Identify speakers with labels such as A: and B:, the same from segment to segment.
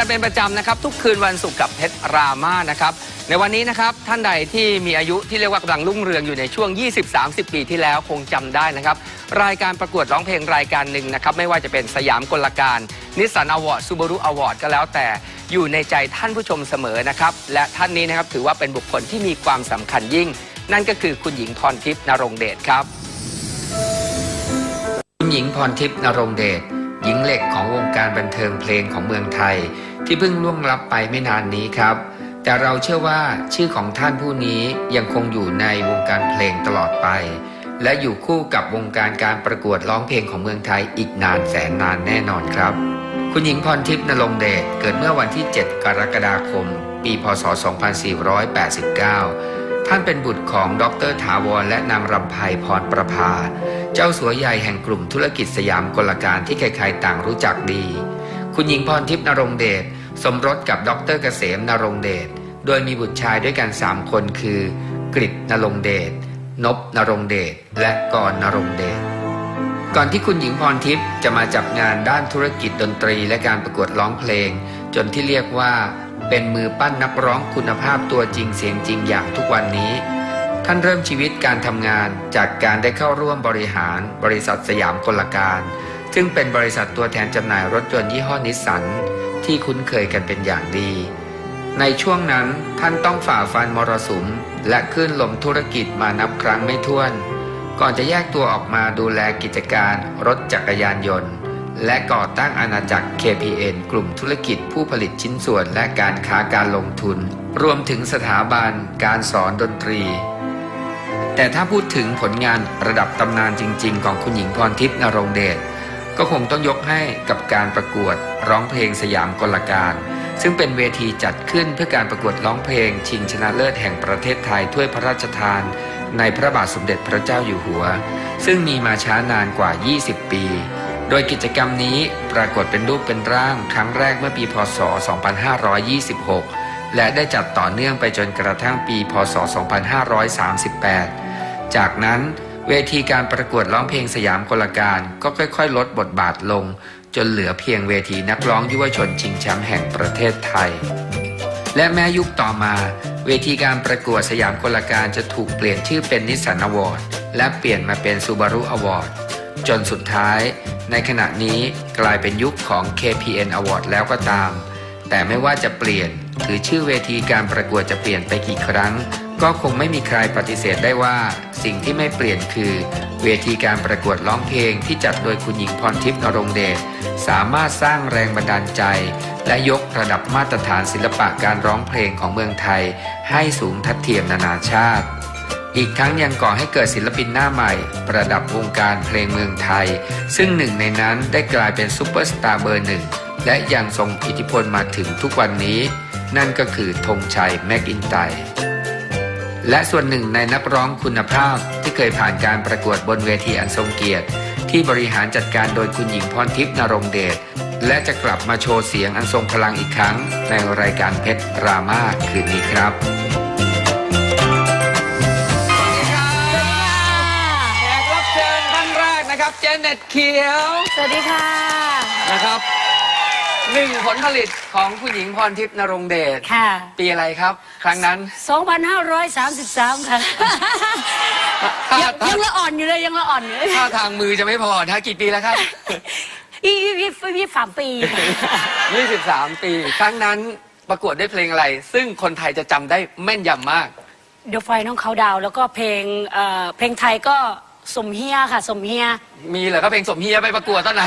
A: กันเป็นประจำนะครับ ทุกคืนวันศุกร์กับเพชรรามานะครับ ในวันนี้นะครับท่านใดที่มีอายุที่เรียกว่ากำลังรุ่งเรืองอยู่ในช่วง 20-30 ปีที่แล้วคงจำได้นะครับ รายการประกวดร้องเพลงรายการหนึ่งนะครับ ไม่ว่าจะเป็นสยามกลการนิสสันอวอร์ดซูบารุอวอร์ดก็แล้วแต่อยู่ในใจท่านผู้ชมเสมอนะครับ และท่านนี้นะครับถือว่าเป็นบุคคลที่มีความสำคัญยิ่ง นั่นก็คือคุณหญิงพรทิพย์นรงเดชครับ คุณหญิงพรทิพย์นรงเดช หญิงเหล็กของวงการบันเทิงเพลงของเมืองไทย ที่เพิ่งล่วงลับไปไม่นานนี้ครับ แต่เราเชื่อว่าชื่อของท่านผู้นี้ยังคงอยู่ในวงการเพลงตลอดไป และอยู่คู่กับวงการการประกวดร้องเพลงของเมืองไทยอีกนานแสนนานแน่นอนครับ คุณหญิงพรทิพย์นรงเดชเกิดเมื่อวันที่ 7 กรกฎาคม ปีพศ 2489 ท่านเป็นบุตรของดรถาวรและนางรำไพพรประภา เจ้าสัวใหญ่แห่งกลุ่มธุรกิจสยามกลการที่ใครๆต่างรู้จักดี คุณหญิงพรทิพย์นรงเดชสมรสกับดรเกษมนรงเดชโดยมีบุตรชายด้วยกัน3คนคือกฤษนรงเดชนบนรงเดชและกรนรงเดชก่อนที่คุณหญิงพรทิพย์จะมาจับงานด้านธุรกิจดนตรีและการประกวดร้องเพลง จนที่เรียกว่า เป็นมือปั้นนักร้องคุณภาพตัวจริงเสียงจริงอย่างทุกวันนี้ ท่านเริ่มชีวิตการทำงานจากการได้เข้าร่วมบริหาร บริษัทสยามกลการ ซึ่งเป็นบริษัทตัวแทนจำหน่ายรถยนต์ยี่ห้อนิสสันที่คุ้นเคยกันเป็นอย่างดี ในช่วงนั้นท่านต้องฝ่าฟันมรสุม และขึ้นลมธุรกิจมานับครั้งไม่ถ้วน ก่อนจะแยกตัวออกมาดูแลกิจการรถจักรยานยนต์ และก่อตั้งอาณาจักร KPN กลุ่มธุรกิจผู้ผลิตชิ้นส่วนและการค้าการลงทุน รวมถึงสถาบันการสอนดนตรี แต่ถ้าพูดถึงผลงานระดับตำนานจริง ๆ ของคุณหญิงพรทิพย์นรงเดชก็คงต้องยกให้กับการประกวดร้องเพลงสยามกลการ ซึ่งเป็นเวทีจัดขึ้นเพื่อการประกวดร้องเพลง ชิงชนะเลิศแห่งประเทศไทยถ้วยพระราชทาน ในพระบาทสมเด็จพระเจ้าอยู่หัว ซึ่งมีมาช้านานกว่า 20 ปี โดยกิจกรรมนี้ปรากฏเป็นรูปเป็นร่างครั้งแรกเมื่อปีพศ 2526 และได้จัดต่อเนื่องไปจนกระทั่งปี พศ 2538 จากนั้นเวทีการประกวดร้องเพลงสยามกลการก็ค่อยๆ ลดบทบาทลง จนเหลือเพียงเวทีนักร้องยุวชนชิงแชมป์แห่งประเทศไทย และแม้ยุคต่อมา เวทีการประกวดสยามกลการจะถูกเปลี่ยนชื่อเป็นนิสสันอวอร์ดและเปลี่ยนมาเป็นซูบารุอวอร์ดจนสุดท้าย ในขณะนี้กลายเป็นยุคของ KPN Award แล้วก็ตาม แต่ไม่ว่าจะเปลี่ยนหรือชื่อเวทีการประกวดจะเปลี่ยนไปกี่ครั้ง ก็คงไม่มีใครปฏิเสธได้ว่า สิ่งที่ไม่เปลี่ยนคือ เวทีการประกวดร้องเพลงที่จัดโดยคุณหญิงพรทิพย์นรงเดชสามารถสร้างแรงบันดาลใจ และยกระดับมาตรฐานศิลปะการร้องเพลงของเมืองไทย ให้สูงทัดเทียมนานาชาติ อีกทั้งยังก่อให้เกิดศิลปินหน้าใหม่ ประดับวงการเพลงเมืองไทย ซึ่งหนึ่งในนั้นได้กลายเป็นซูเปอร์สตาร์เบอร์หนึ่งและยังทรงอิทธิพลมาถึงทุกวันนี้ นั่นก็คือธงชัยแม็กอินไตร์ และส่วนหนึ่งในนักร้องคุณภาพที่เคยผ่านการประกวดบนเวทีอันทรงเกียรติ ที่บริหารจัดการโดยคุณหญิงพรทิพย์นรงเดชและจะกลับมาโชว์เสียงอันทรงพลังอีกครั้ง ในรายการเพชรรามาคืนนี้ครับแขกรับเชิญท่านแรกนะครับ เจเน็ตเขียว
B: สวัสดีค่ะ
A: นะครับ หนึ่งผลผลิตของคุณหญิงพรทิพย์นรงเดช
B: ค่ะ
A: ปีอะไรครับ ครั้งนั้น
B: 2,533 ค่ะยังยังละอ่อนอยู่เลยยังละอ่อนอยู่เลย
A: ท่าทางมือจะไม่พอนะกี่ปีแล้วครับ
B: ยี่ยี่ยี่ยี่สามปี
C: 23 ปี ครั้งนั้นประกวดด้วยเพลงอะไร ซึ่งคนไทยจะจำได้แม่นยำมาก
B: เดี๋ยวไฟน้องเขาดาวน์แล้วก็เพลงเอ่อเพลงไทยก็สมเฮียค่ะ สมเฮีย
C: มีเหรอก็เพลงสมเฮียไปประกวดตอนไหน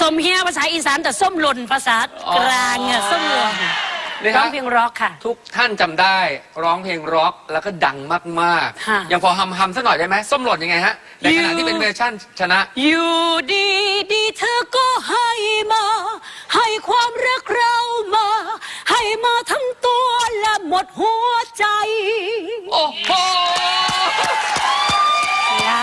B: สมเฮียภาษาอีสานแต่ส้มหล่นภาษากลางเนี่ยส้มหล่น
C: นี่
B: ร้
C: ฮะ
B: องเพลงร็อกค่ะ
C: ทุกท่านจำได้ร้องเพลงร็อกแล้วก็ดังมาก
B: ค่ะ
C: ๆยังพอฮัมฮัมๆสักหน่อยได้ไหมส้มหล่นยังไงฮะในขณะที่เป็นเวอร์ชั่นชนะ
B: อยู่ดีดีเธอก็ให้มา ให้ความรักเรามา ให้มาทั้งตัวและหมดหัวใจ
C: โอ้โห
B: นะ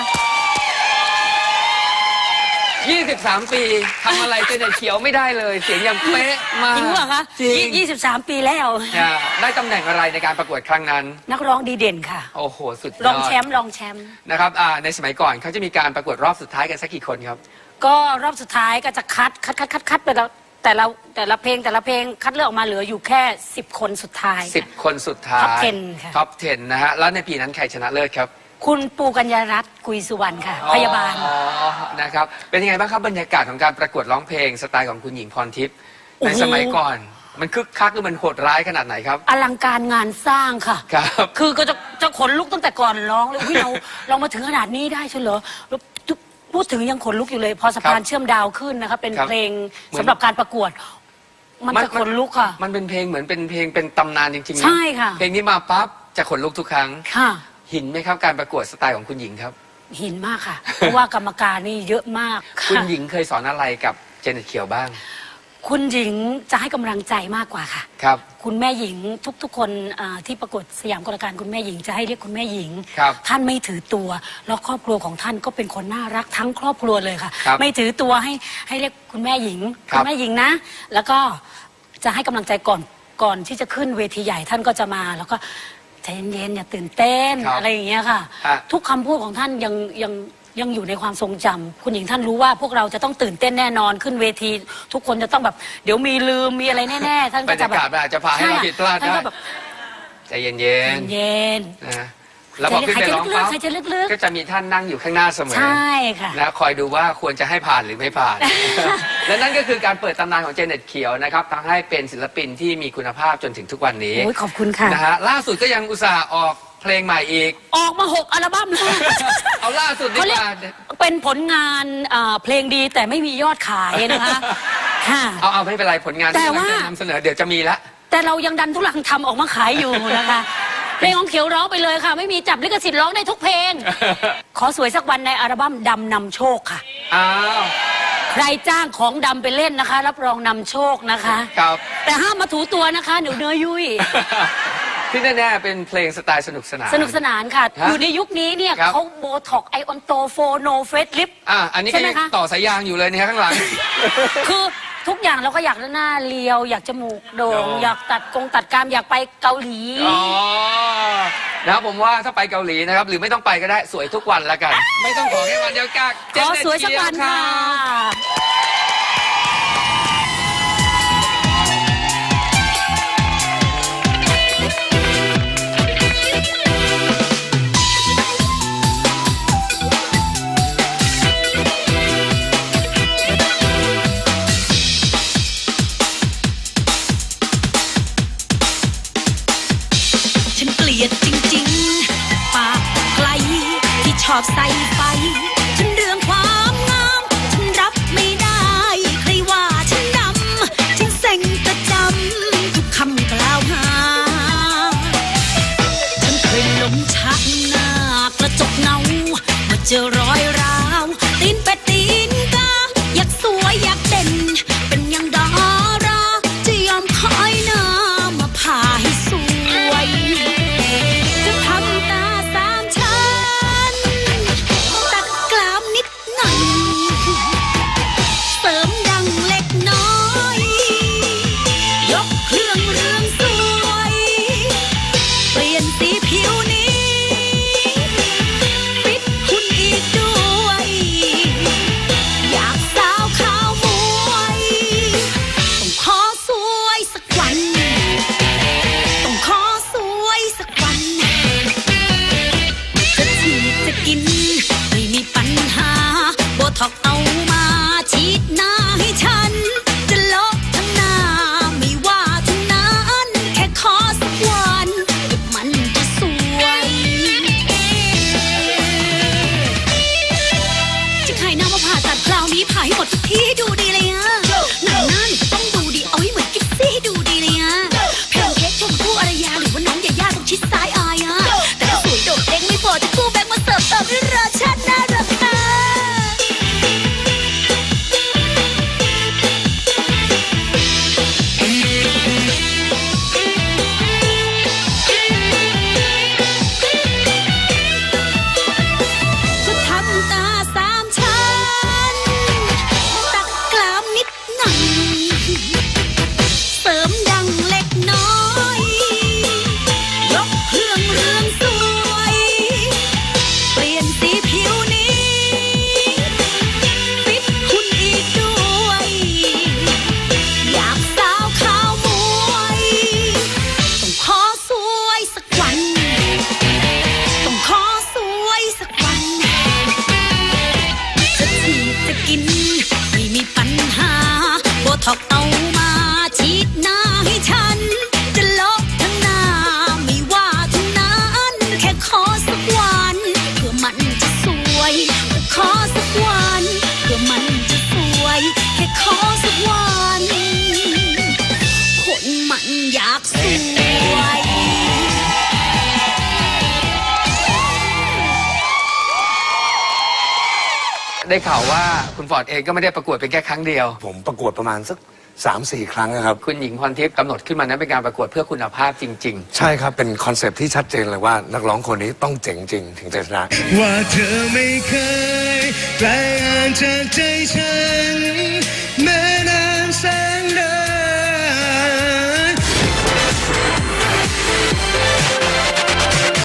C: 23 ปีทำอะไรเจเน็ตเขียวไม่ได้เลย เสียงยังเป๊ะมาก
B: จริงเหรอคะ
C: จริง
B: ยี่สิบสามปีแล้ว
C: อ่าได้ตำแหน่งอะไรในการประกวดครั้งนั้น
B: นักร้องดีเด่นค่ะ
C: โอ้โห สุดยอด
B: รองแชมป์รองแชมป์
C: นะครับอ่าในสมัยก่อนเขาจะมีการประกวดรอบสุดท้ายกันสักกี่คนครับ
B: ก็รอบสุดท้ายก็จะคัด คัดคัดคัดคัดไปแล้วแต่ละแต่ละเพลงแต่ละเพลงคัดเลือกออกมาเหลืออยู่แค่ 10 คนสุดท้ายค่ะ
C: 10 คนสุดท้าย
B: Top 10ค่ะ
C: ท็อป10นะฮะแล้วในปีนั้นใครชนะเลิศครับ
B: คุณปูกัญญารัตน์กุยสุวรรณค่ะ พยาบาล
C: อ๋อนะครับ เป็นยังไงบ้างครับบรรยากาศของการประกวดร้องเพลงสไตล์ของคุณหญิงพรทิพย์
B: โอ้
C: ใน
B: โห
C: สมัยก่อน มันคึกคักหรือมันโหดร้ายขนาดไหนครับ
B: อลังการงานสร้างค่ะ
C: ครับ
B: คือก็จะจะขนลุกตั้งแต่ก่อนร้องเลยวิเราเรามาถึงขนาดนี้ได้ใช่เหรอแล้วพูดถึงยังขนลุกอยู่เลย พอสะพาน
C: ครับ
B: เชื่อมดาวขึ้นนะคะเป็น
C: ครับ
B: เพลง
C: เหมือน
B: สำหรับการประกวด มันจะขนลุกค่ะ
C: มันเป็นเพลงเหมือนเป็นเพลงเป็นตำนานจริงๆนะ
B: ใช่ค่ะ
C: เพลงนี้มาปั๊บจะขนลุกทุกครั้ง
B: ค่ะ
C: หินไหมครับการประกวดสไตล์ของคุณหญิงครับ
B: หินมากค่ะ เพราะว่ากรรมการนี่เยอะมาก
C: คุณ
B: ค่ะ
C: หญิงเคยสอนอะไรกับเจเน็ตเขียวบ้าง
B: คุณหญิงจะให้กำลังใจมากกว่าค่ะ
C: ครับ
B: คุณแม่หญิงทุกๆ คนอ่าที่ประกวดสยามกลการคุณแม่หญิงจะให้เรียกคุณแม่หญิง
C: ครับ
B: ท่านไม่ถือตัว แล้วครอบครัวของท่านก็เป็นคนน่ารักทั้งครอบครัวเลยค่ะ
C: ครับ
B: ไม่ถือตัวให้ให้เรียกคุณแม่หญิง
C: ครับ
B: ณแม่หญิงนะ แล้วก็จะให้กำลังใจก่อนก่อนที่จะขึ้นเวทีใหญ่ท่านก็จะมา แล้วก็ใจ เย็นๆอย่าตื่นเต้น
C: ครับ
B: อะไรอย่างเงี้ยค่ะ
C: อะ
B: ทุกคำพูดของท่านยังยังยังอยู่ในความทรงจำคุณหญิงท่านรู้ว่าพวกเราจะต้องตื่นเต้นแน่นอนขึ้นเวที ทุกคนจะต้องแบบ เดี๋ยวมีลืมมีอะไรแน่ๆท่าน
C: บร
B: ก็
C: ร
B: จะ
C: ยา
B: แบบ
C: กาศมันอาจจะพาให้เราผิดพลาด
B: ท่าน
C: ได้
B: ก็แบบ
C: ใจเย็น
B: เย็น
C: ๆนะ แล้วพอขึ้นไปร้อง
B: หายใจลึกๆ
C: ปั๊บ
B: หายใจลึกๆ
C: ก็จะมีท่านนั่งอยู่ข้างหน้าเสมอ
B: ใช่ค่ะ
C: นะคอยดูว่าควรจะให้ผ่านหรือไม่ผ่าน และนั่นก็คือการเปิดตำนานของเจเน็ตเขียวนะครับทำให้เป็นศิลปินที่มีคุณภาพจนถึงทุกวันนี้
B: โอ้ยขอบคุณค่ะ
C: นะฮะล่าสุดก็ยังอุตส่าห์ออกเพลงใหม่อีก
B: ออกมาหกอัลบั้มเลย
C: เอาล่าสุดดี
B: เขา
C: ก
B: เรียก
C: ว่า
B: เป็นผลงานอ่าเพลงดีแต่ไม่มียอดขายนะคะค่ะ
C: เอาเอาไม่เป็นไรผลงาน
B: แต่
C: ที่กำลัง
B: ว่า
C: จะนำเสนอเดี๋ยวจะมีละ
B: แต่เรายังดันทุลังทำออกมาขายอยู่นะคะ เพลงของเขียวร้องไปเลยค่ะ ไม่มีจับลิขสิทธิ์ร้องได้ทุกเพลง ขอสวยสักวันในอัลบั้มดำนำโชคค่ะ
C: อ้าว
B: ใครจ้างของดำไปเล่นนะคะ รับรองนำโชคนะคะ
C: ครับ
B: แต่ห้ามมาถูตัวนะคะเดี๋ยวเนื้อยุ่ย
C: ที่แน่ๆเป็นเพลงสไตล์สนุกสนาน
B: สนุกสนานค่ะ
C: ฮะ
B: อยู่ในยุคนี้เนี่ย
C: ครับ
B: เขาโบท็อกไอออนโตโฟโนเฟสลิป
C: อะอันนี้
B: ใช่
C: ก็
B: ไหม
C: ยัง
B: คะ
C: ต่อสายยางอยู่เลยนะฮะข้างหลัง
B: คือ ทุกอย่างเราก็อยากหน้าเรียว อยากจมูกโด่ง
C: อ๋อ
B: อยากตัดกงตัดกรามอยากไปเกาหลี
C: อ๋อนะครับผมว่าถ้าไปเกาหลีนะครับ หรือไม่ต้องไปก็ได้สวยทุกวันละกัน ไม่ต้องขอแค่วันเดียวกัก
B: ขอสวยสักวันค่ะ
D: ที่ช
C: ได้ข่าวว่าคุณฟอร์ดเองก็ไม่ได้ประกวดเป็นแค่ครั้งเดียว
E: ผมประกวดประมาณสักสามสี่ครั้งนะครับ
C: คุณหญิงพรทิพย์กำหนดขึ้นมานั้นเป็นการประกวดเพื่อคุณภาพจริง
E: ใช่ครับ เป็นคอนเซปต์ที่ชัดเจนเลยว่านักร้องคนนี้ต้องเจ๋งจริงถึงจะชนะ
F: ว่าเธอไม่เคยแปลงอ่านจากใจฉัน